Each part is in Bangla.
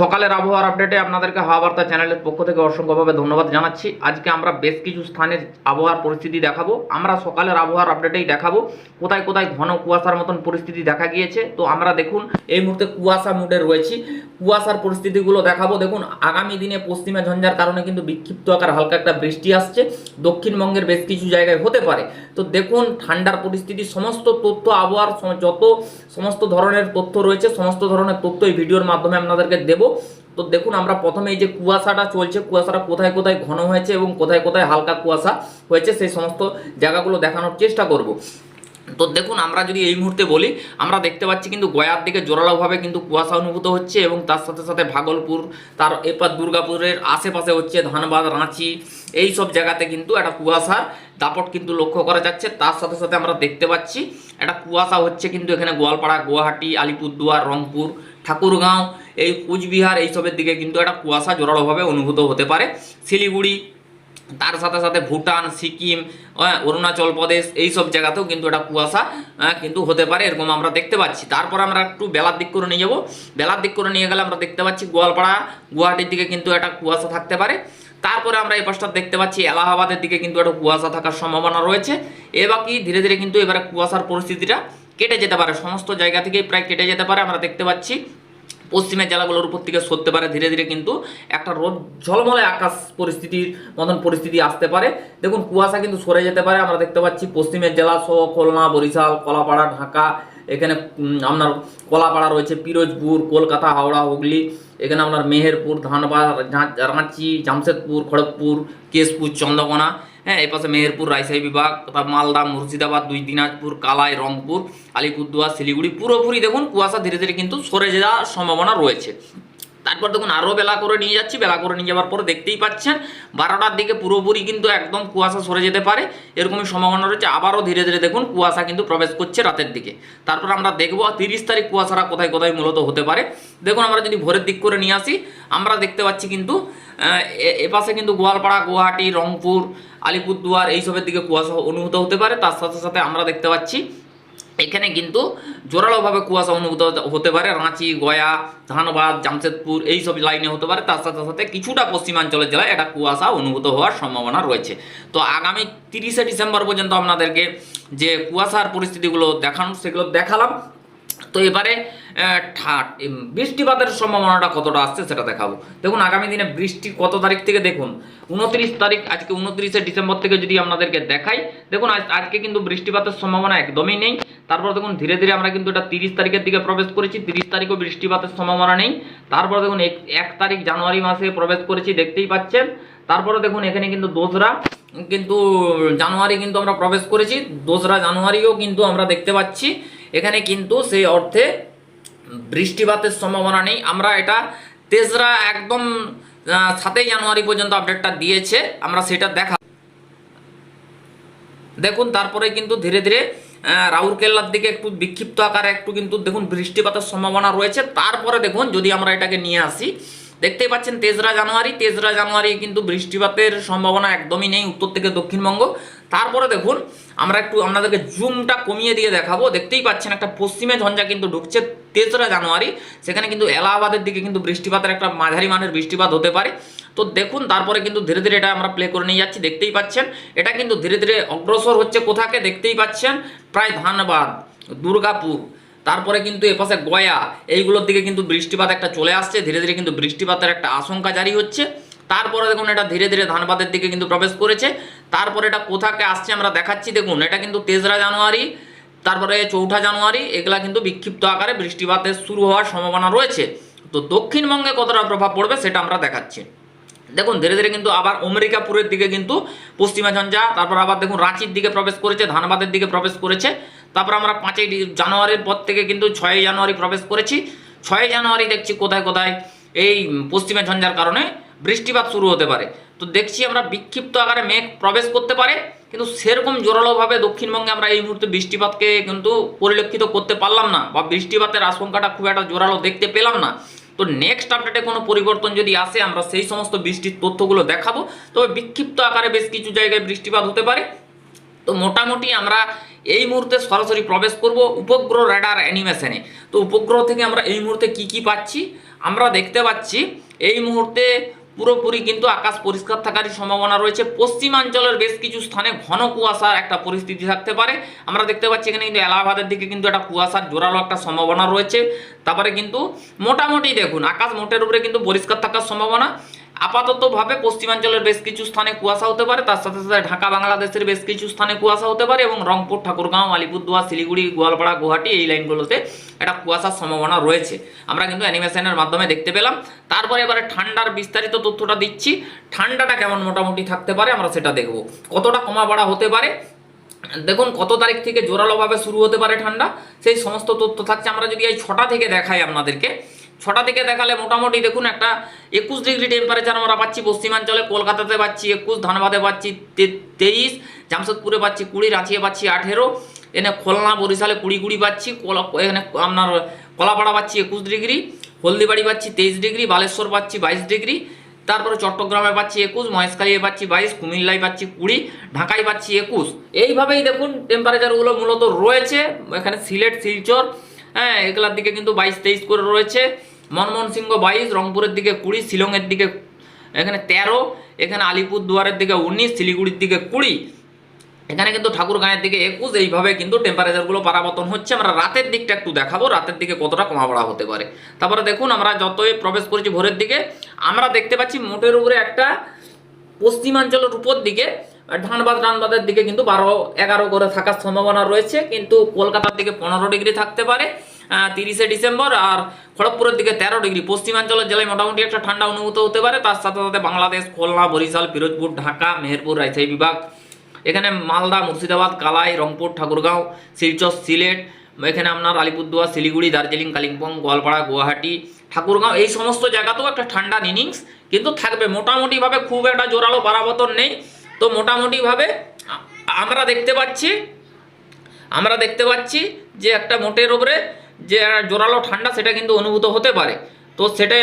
সকালের আবহাওয়ার আপডেটে আপনাদেরকে হাওয়া বার্তা চ্যানেলের পক্ষ থেকে অসংখ্যভাবে ধন্যবাদ জানাচ্ছি। আজকে আমরা বেশ কিছু স্থানের আবহাওয়ার পরিস্থিতি দেখাবো। আমরা সকালের আবহাওয়ার আপডেটেই দেখাবো। কোথায় কোথায় ঘন কুয়াশার মতন পরিস্থিতি দেখা গিয়েছে। তো আমরা দেখুন, এই মুহূর্তে কুয়াশা মুডে রয়েছি। কুয়াশার পরিস্থিতিগুলো দেখাবো। দেখুন, আগামী দিনে পশ্চিমে ঝঞ্ঝার কারণে কিন্তু বিক্ষিপ্ত আকার হালকা একটা বৃষ্টি আসছে। দক্ষিণবঙ্গের বেশ কিছু জায়গায় হতে পারে। তো দেখুন, ঠান্ডার পরিস্থিতি, সমস্ত তথ্য, আবহাওয়ার যত সমস্ত ধরনের তথ্য রয়েছে, সমস্ত ধরনের তথ্য এই ভিডিওর মাধ্যমে আপনাদেরকে দেবো। তো দেখুন আমরা প্রথমে এই যে কুয়াশাটা চলছে, কুয়াশাটা কোথায় কোথায় ঘন হয়েছে এবং কোথায় কোথায় হালকা কুয়াশা হয়েছে সেই সমস্ত জায়গাগুলো দেখানোর চেষ্টা করব। তো দেখুন আমরা যদি এই মুহূর্তে বলি, আমরা দেখতে পাচ্ছি কিন্তু গয়ার দিকে জোরালোভাবে কিন্তু কুয়াশা অনুভূত হচ্ছে এবং তার সাথে সাথে ভাগলপুর, তার এরপর দুর্গাপুরের আশেপাশে হচ্ছে ধানবাদ, রাঁচি, এই সব জায়গাতে কিন্তু একটা কুয়াশার দাপট কিন্তু লক্ষ্য করা যাচ্ছে। তার সাথে সাথে আমরা দেখতে পাচ্ছি, একটা কুয়াশা হচ্ছে কিন্তু এখানে গোয়ালপাড়া, গুয়াহাটি, আলিপুরদুয়ার, রংপুর, ঠাকুরগাঁও এই কুচবিহার এইসবের দিকে কিন্তু একটা কুয়াশা জোরালোভাবে অনুভূত হতে পারে। শিলিগুড়ি তার সাথে সাথে ভুটান সিকিম আহ, অরুণাচল প্রদেশ এই সব জায়গাতেও কিন্তু একটা কুয়াশা আহ, কিন্তু হতে পারে এরকম আমরা দেখতে পাচ্ছি। তারপর আমরা একটু বেলার দিক করে নিয়ে যাব। বেলার দিক করে নিয়ে গেলে আমরা দেখতে পাচ্ছি গোয়ালপাড়া গুয়াহাটির দিকে কিন্তু একটা কুয়াশা থাকতে পারে। তারপরে আমরা এই পাশটা দেখতে পাচ্ছি এলাহাবাদের দিকে কিন্তু একটা কুয়াশা থাকার সম্ভাবনা রয়েছে। এ বাকি ধীরে ধীরে কিন্তু এবারে কুয়াশার পরিস্থিতিটা কেটে যেতে পারে। সমস্ত জায়গা থেকেই প্রায় কেটে যেতে পারে। আমরা দেখতে পাচ্ছি পশ্চিমের জেলাগুলোর উপর থেকে সরতে পারে, ধীরে ধীরে কিন্তু একটা রোদ, ঝলমলে আকাশ পরিস্থিতির মতন পরিস্থিতি আসতে পারে। দেখুন, কুয়াশা কিন্তু সরে যেতে পারে। আমরা দেখতে পাচ্ছি পশ্চিমের জেলা সহ খুলনা, বরিশাল, কলাপাড়া, ঢাকা এখানে আপনার কলাপাড়া রয়েছে, পিরোজপুর, কলকাতা, হাওড়া, হুগলি, এখানে আপনার মেহেরপুর, ধানবাদ রাঁচি, জামশেদপুর, খড়গপুর, কেশপুর, চন্দ্রকোনা হ্যাঁ এই পাশে মেহেরপুর, রাজশাহী বিভাগ, তারপর মালদা, মুর্শিদাবাদ, দুই দিনাজপুর, কালাই, রংপুর, আলিপুরদুয়ার, শিলিগুড়ি, পুরোপুরি দেখুন, কুয়াশা ধীরে ধীরে কিন্তু সরে যাওয়ার সম্ভাবনা রয়েছে। তারপর দেখুন আরও বেলা করে নিয়ে যাচ্ছি, বেলা করে নিয়ে যাওয়ার পর দেখতেই পাচ্ছেন, বারোটার দিকে পুরোপুরি কিন্তু একদম কুয়াশা সরে যেতে পারে, এরকমই সম্ভাবনা রয়েছে। আবারও ধীরে ধীরে দেখুন কুয়াশা কিন্তু প্রবেশ করছে রাতের দিকে। তারপর আমরা দেখব তিরিশ তারিখ কুয়াশাটা কোথায় কোথায় মূলত হতে পারে। দেখুন আমরা যদি ভোরের দিক করে নিয়ে আসি, আমরা দেখতে পাচ্ছি কিন্তু এপাশে কিন্তু গোয়ালপাড়া, গুয়াহাটি, রংপুর, আলিপুরদুয়ার এইসবের দিকে কুয়াশা অনুভূত হতে পারে। তার সাথে সাথে আমরা দেখতে পাচ্ছি এখানে কিন্তু জোরালোভাবে কুয়াশা অনুভূত হতে পারে, রাঁচি, গয়া, ধানবাদ, জামশেদপুর এই সব লাইনে হতে পারে। তার সাথে সাথে কিছুটা পশ্চিমাঞ্চলের জেলায় এটা কুয়াশা অনুভূত হওয়ার সম্ভাবনা রয়েছে। তো আগামী তিরিশে ডিসেম্বর পর্যন্ত আপনাদেরকে যে কুয়াশার পরিস্থিতিগুলো দেখানো, সেগুলো দেখালাম। তো এবারে বৃষ্টিপাতের সম্ভাবনাটা কতটা আসছে সেটা দেখাবো। দেখুন, আগামী দিনে বৃষ্টি কত তারিখ থেকে দেখুন? উনত্রিশ তারিখ, আজকে উনত্রিশে ডিসেম্বর থেকে যদি আপনাদেরকে দেখাই, দেখুন, আজ- আজকে কিন্তু বৃষ্টিপাতের সম্ভাবনা একদমই নেই। তারপর দেখুন, ধীরে ধীরে আমরা কিন্তু এটা তিরিশ তারিখের দিকে প্রবেশ করেছি, তিরিশ তারিখও বৃষ্টিপাতের সম্ভাবনা নেই। তারপর দেখুন এক তারিখ জানুয়ারি মাসে প্রবেশ করেছি, দেখতেই পাচ্ছেন। তারপরে দেখুন, এখানে কিন্তু দোসরা, কিন্তু জানুয়ারি কিন্তু আমরা প্রবেশ করেছি। দোসরা জানুয়ারিও কিন্তু আমরা দেখতে পাচ্ছি। এখানে কিন্তু সেই অর্থে বৃষ্টিপাতের সম্ভাবনা নেই। আমরা এটা তেসরা একদম সাতই জানুয়ারি পর্যন্ত আপডেটটা দিয়েছে। আমরা সেটা দেখা দেখুন, তারপরে কিন্তু ধীরে ধীরে রাউরকেল্লার দিকে একটু বিক্ষিপ্ত আকারে একটু কিন্তু দেখুন বৃষ্টিপাতের সম্ভাবনা রয়েছে। তারপরে দেখুন, যদি আমরা এটাকে নিয়ে আসি, দেখতেই পাচ্ছেন তেসরা জানুয়ারি। তেসরা জানুয়ারি কিন্তু বৃষ্টিপাতের সম্ভাবনা একদমই নেই উত্তর থেকে দক্ষিণবঙ্গ। তারপরে দেখুন আমরা একটু আপনাদেরকে জুমটা কমিয়ে দিয়ে দেখাবো। দেখতেই পাচ্ছেন একটা পশ্চিমে ঝঞ্ঝা কিন্তু ঢুকছে তেসরা জানুয়ারি। সেখানে কিন্তু এলাহাবাদের দিকে কিন্তু বৃষ্টিপাতের একটা মাঝারি মানের বৃষ্টিপাত হতে পারে। তো দেখুন, তারপরে কিন্তু ধীরে ধীরে এটা আমরা প্লে করে নিয়ে যাচ্ছি, দেখতেই পাচ্ছেন। এটা কিন্তু ধীরে ধীরে অগ্রসর হচ্ছে কোথাকে? দেখতেই পাচ্ছেন, প্রায় ধানবাদ, দুর্গাপুর। তারপরে কিন্তু এপাশে গয়া, এইগুলোর দিকে কিন্তু বৃষ্টিপাত একটা চলে আসছে। ধীরে ধীরে কিন্তু বৃষ্টিপাতের একটা আশঙ্কা জারি হচ্ছে। তারপরে দেখুন এটা ধীরে ধীরে ধানবাদের দিকে কিন্তু প্রবেশ করেছে। তারপরে এটা কোথাকে আসছে আমরা দেখাচ্ছি, দেখুন, এটা কিন্তু তেসরা জানুয়ারি, তারপরে চৌঠা জানুয়ারি, এগুলা কিন্তু বিক্ষিপ্ত আকারে বৃষ্টিপাতের শুরু হওয়ার সম্ভাবনা রয়েছে। তো দক্ষিণবঙ্গে কতটা প্রভাব পড়বে সেটা আমরা দেখাচ্ছি। দেখুন, ধীরে ধীরে কিন্তু আবার অমেরিকাপুরের দিকে কিন্তু পশ্চিমা ঝঞ্ঝা, তারপর আবার দেখুন রাঁচির দিকে প্রবেশ করেছে, ধানবাদের দিকে প্রবেশ করেছে। তারপর আমরা পাঁচই জানুয়ারির পর থেকে কিন্তু ছয়ই জানুয়ারি প্রবেশ করেছি। ছয়ই জানুয়ারি দেখছি কোথায় কোথায় এই পশ্চিমা ঝঞ্ঝার কারণে বৃষ্টিপাত শুরু হতে পারে। তো দেখছি আমরা বিক্ষিপ্ত আকারে মেঘ প্রবেশ করতে পারে, কিন্তু সেরকম জোরালোভাবে দক্ষিণবঙ্গে আমরা এই মুহূর্তে বৃষ্টিপাতকে কিন্তু পরিলক্ষিত করতে পারলাম না বা বৃষ্টিপাতের আশঙ্কাটা খুব একটা জোরালো দেখতে পেলাম না। তো নেক্সট আপডেটে কোনো পরিবর্তন যদি আসে, আমরা সেই সমস্ত বৃষ্টির তথ্যগুলো দেখাবো। তবে বিক্ষিপ্ত আকারে বেশ কিছু জায়গায় বৃষ্টিপাত হতে পারে। তো মোটামুটি আমরা এই মুহূর্তে সরাসরি প্রবেশ করব উপগ্রহ রেডার অ্যানিমেশনে তো উপগ্রহ থেকে আমরা এই মুহূর্তে কি কি পাচ্ছি? আমরা দেখতে পাচ্ছি, এই মুহূর্তে পুরোপুরি কিন্তু আকাশ পরিষ্কার থাকারই সম্ভাবনা রয়েছে। পশ্চিমাঞ্চলের বেশ কিছু স্থানে ঘন কুয়াশার একটা পরিস্থিতি থাকতে পারে। আমরা দেখতে পাচ্ছি এখানে কিন্তু এলাহাবাদের দিকে কিন্তু একটা কুয়াশার জোরালো একটা সম্ভাবনা রয়েছে। তারপরে কিন্তু মোটামুটি দেখুন, আকাশ মোটের উপরে কিন্তু পরিষ্কার থাকার সম্ভাবনা। আপাততভাবে পশ্চিমাঞ্চলের বেশ কিছু স্থানে কুয়াশা হতে পারে, তার সাথে সাথে ঢাকা বাংলাদেশের বেশ কিছু স্থানে কুয়াশা হতে পারে এবং রংপুর, ঠাকুরগাঁও, আলিপুরদুয়ার, শিলিগুড়ি, গোয়ালপাড়া, গুয়াহাটি এই লাইনগুলোতে একটা কুয়াশার সম্ভাবনা রয়েছে। আমরা কিন্তু অ্যানিমেশনের মাধ্যমে দেখতে পেলাম। তারপরে এবারে ঠান্ডার বিস্তারিত তথ্যটা দিচ্ছি। ঠান্ডাটা কেমন মোটামুটি থাকতে পারে আমরা সেটা দেখব। কতটা কমা বাড়া হতে পারে? দেখুন, কত তারিখ থেকে জোরালোভাবে শুরু হতে পারে ঠান্ডা? সেই সমস্ত তথ্য থাকছে। আমরা যদি এই ছটা থেকে দেখাই আপনাদেরকে ছটা থেকে দেখালে মোটামুটি দেখুন একটা একুশ ডিগ্রি টেম্পারেচার আমরা পাচ্ছি পশ্চিমাঞ্চলে, কলকাতাতে পাচ্ছি একুশ, ধানবাদে পাচ্ছি তেইশ, জামশেদপুরে পাচ্ছি কুড়ি, রাঁচিয়ে পাচ্ছি আঠেরো, এনে খুলনা, বরিশালে কুড়ি কুড়ি পাচ্ছি এখানে আপনার কলাপাড়া পাচ্ছি একুশ ডিগ্রি, হলদিবাড়ি পাচ্ছি তেইশ ডিগ্রি, বালেশ্বর পাচ্ছি বাইশ ডিগ্রি, তারপরে চট্টগ্রামে পাচ্ছি একুশ মহেশখালীতে পাচ্ছি বাইশ, কুমিল্লায় পাচ্ছি কুড়ি, ঢাকায় পাচ্ছি একুশ। এইভাবেই দেখুন টেম্পারেচারগুলো মূলত রয়েছে, এখানে সিলেট, শিলচর হ্যাঁ এগুলার দিকে কিন্তু বাইশ, তেইশ করে রয়েছে। মনমোহন সিংহ বাইশ, রংপুরের দিকে কুড়ি, শিলংয়ের দিকে এখানে তেরো, এখানে আলিপুর দুয়ারের দিকে উনিশ, শিলিগুড়ির দিকে কুড়ি। এখানে কিন্তু ঠাকুরগাঁয়ের দিকে একুশ, এইভাবে কিন্তু টেম্পারেচারগুলো পারাবর্তন হচ্ছে। আমরা রাতের দিকটা একটু দেখাবো, রাতের দিকে কতটা কমা বাড়া হতে পারে। তারপরে দেখুন, আমরা যতই প্রবেশ করেছি ভোরের দিকে, আমরা দেখতে পাচ্ছি মোটের উপরে একটা পশ্চিমাঞ্চলের উপর দিকে, ধানবাদ টানবাদের দিকে কিন্তু বারো, এগারো করে থাকার সম্ভাবনা রয়েছে। কিন্তু কলকাতার দিকে পনেরো ডিগ্রি থাকতে পারে। তিরিশে ডিসেম্বর আর খড়গপুরের দিকে তেরো ডিগ্রি। পশ্চিমাঞ্চলের জেলায় মোটামুটি একটা ঠান্ডা অনুভূত হতে পারে। তার সাথে সাথে বাংলাদেশ, খুলনা, বরিশাল ফিরোজপুর ঢাকা, মেহেরপুর, রাজশাহী বিভাগ। এখানে মালদা, মুর্শিদাবাদ, কালাই, রংপুর, ঠাকুরগাঁও, শিলচর, সিলেট, এখানে আপনার আলিপুরদুয়ার, শিলিগুড়ি, দার্জিলিং, কালিম্পং, গোয়ালপাড়া, গুয়াহাটি, ঠাকুরগাঁও। এই সমস্ত জায়গাতেও একটা ঠান্ডা ইনিংস কিন্তু থাকবে। মোটামুটিভাবে খুব একটা জোরালো পারাবতন নেই। তো মোটামুটিভাবে আমরা দেখতে পাচ্ছি, আমরা দেখতে পাচ্ছি যে একটা মোটের ওপরে যে জোরালো ঠান্ডা, সেটা কিন্তু অনুভূত হতে পারে। তো সেটাই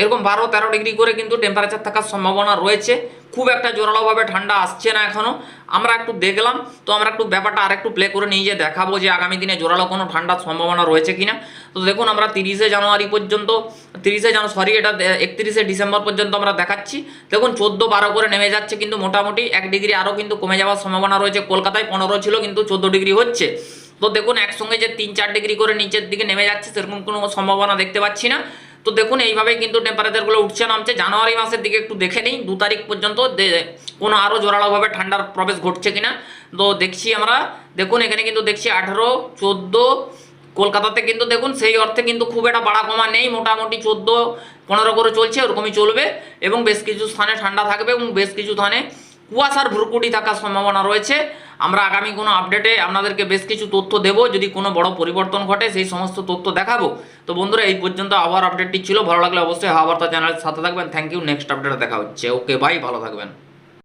এরকম বারো তেরো ডিগ্রি করে কিন্তু টেম্পারেচার থাকার সম্ভাবনা রয়েছে। খুব একটা জোরালোভাবে ঠান্ডা আসছে না এখনও আমরা একটু দেখলাম, তো আমরা একটু ব্যাপারটা আরেকটু প্লে করে নিয়ে যে দেখাবো যে আগামী দিনে জোরালো কোনো ঠান্ডার সম্ভাবনা রয়েছে কিনা। তো দেখুন, আমরা তিরিশে জানুয়ারি পর্যন্ত তিরিশে জানু সরি এটা একত্রিশে ডিসেম্বর পর্যন্ত আমরা দেখাচ্ছি। দেখুন, চোদ্দ বারো করে নেমে যাচ্ছে কিন্তু মোটামুটি। এক ডিগ্রি আরও কিন্তু কমে যাওয়ার সম্ভাবনা রয়েছে। কলকাতায় পনেরো ছিল কিন্তু চোদ্দ ডিগ্রি হচ্ছে। তো দেখুন, একসঙ্গে যে তিন চার ডিগ্রি করে নিচের দিকে নেমে যাচ্ছে, সেরকম কোনো সম্ভাবনা দেখতে পাচ্ছি না। তো দেখুন, এইভাবেই কিন্তু টেম্পারেচারগুলো উঠছে, নামছে। জানুয়ারি মাসের দিকে একটু দেখে নিই, দু তারিখ পর্যন্ত কোনো আরও জোরালোভাবে ঠান্ডার প্রবেশ ঘটছে কিনা। তো দেখছি আমরা, দেখুন, এখানে কিন্তু দেখছি আঠেরো, চোদ্দ, কলকাতাতে কিন্তু দেখুন, সেই অর্থে কিন্তু খুব একটা বাড়া কমা নেই। মোটামুটি চোদ্দ, পনেরো করে চলছে, ওরকমই চলবে। এবং বেশ কিছু স্থানে ঠান্ডা থাকবে এবং বেশ কিছু স্থানে কুয়াশার ভ্রুকুটি থাকার সম্ভাবনা রয়েছে। আমরা আগামী কোনো আপডেটে আপনাদেরকে বেশ কিছু তথ্য দেব, যদি কোনো বড় পরিবর্তন ঘটে, সেই সমস্ত তথ্য দেখাবো। তো বন্ধুরা, এই পর্যন্ত আবার আপডেটটি ছিল। ভালো লাগলে অবশ্যই হাওয়ার্তা চ্যানেলের সাথে থাকবেন। থ্যাংক ইউ নেক্সট আপডেটে দেখা হচ্ছে। ওকে বাই ভালো থাকবেন।